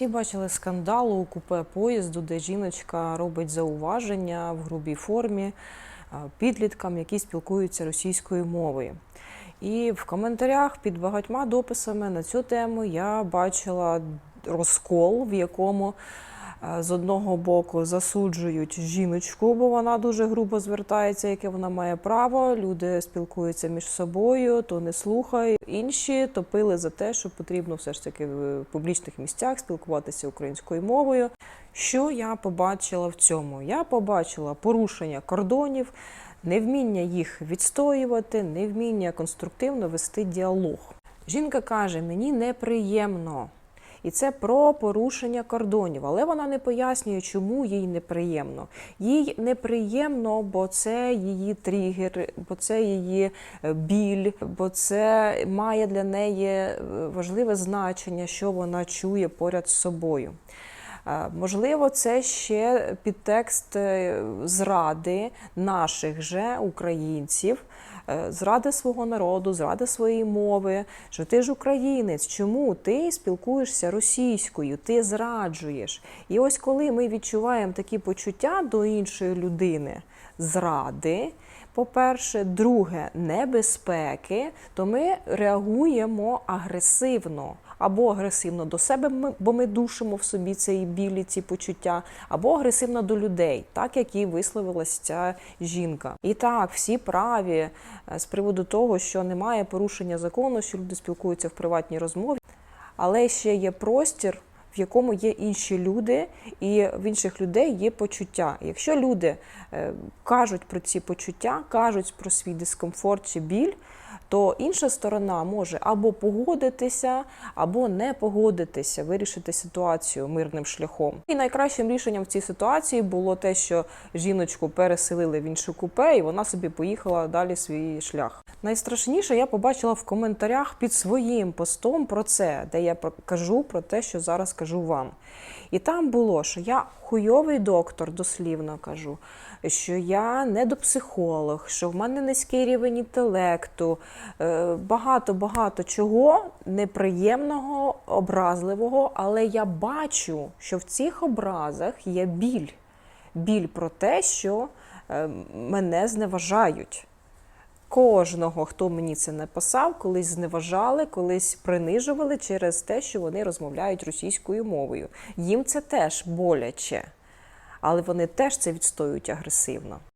Всі бачили скандал у купе поїзду, де жіночка робить зауваження в грубій формі підліткам, які спілкуються російською мовою. І в коментарях під багатьма дописами на цю тему я бачила розкол, в якому е, з одного боку засуджують жіночку, бо вона дуже грубо звертається, яке вона має право. Люди спілкуються між собою, то не слухають. Інші топили за те, що потрібно все ж таки в публічних місцях спілкуватися українською мовою. Що я побачила в цьому? Я побачила порушення кордонів, невміння їх відстоювати, невміння конструктивно вести діалог. Жінка каже: мені неприємно. І це про порушення кордонів, але вона не пояснює, чому їй неприємно. Їй неприємно, бо це її тригер, бо це її е, біль, бо це має для неї е, важливе значення, що вона чує поряд з собою. Можливо, це ще підтекст е, зради наших же українців, е, зради свого народу, зради своєї мови. Що ти ж українець, чому ти спілкуєшся російською, ти зраджуєш? І ось коли ми відчуваємо такі почуття до іншої людини, зради. По-перше, друге, небезпеки, то ми реагуємо агресивно. Або агресивно до себе, бо ми душимо в собі цей білі ці почуття, або агресивно до людей, так як і висловилась ця жінка. І так, всі праві е, з приводу того, що немає порушення закону, що люди спілкуються в приватній розмові, але ще є простір, в якому є інші люди, і в інших людей є почуття. Якщо люди е, кажуть про ці почуття, кажуть про свій дискомфорт чи біль, то інша сторона може або погодитися, або не погодитися, вирішити ситуацію мирним шляхом. І найкращим рішенням в цій ситуації було те, що жіночку переселили в іншу купе, і вона собі поїхала далі свій шлях. Найстрашніше я побачила в коментарях під своїм постом про це, де я кажу про те, що зараз кажу вам. І там було, що я хуйовий доктор, дослівно кажу, що я недопсихолог, що в мене низький рівень інтелекту, е, багато багато чого неприємного, образливого, але я бачу, що в цих образах є біль. Біль про те, що е, мене зневажають. Кожного, хто мені це написав, колись зневажали, колись принижували через те, що вони розмовляють російською мовою. Їм це теж боляче, але вони теж це відстоюють агресивно.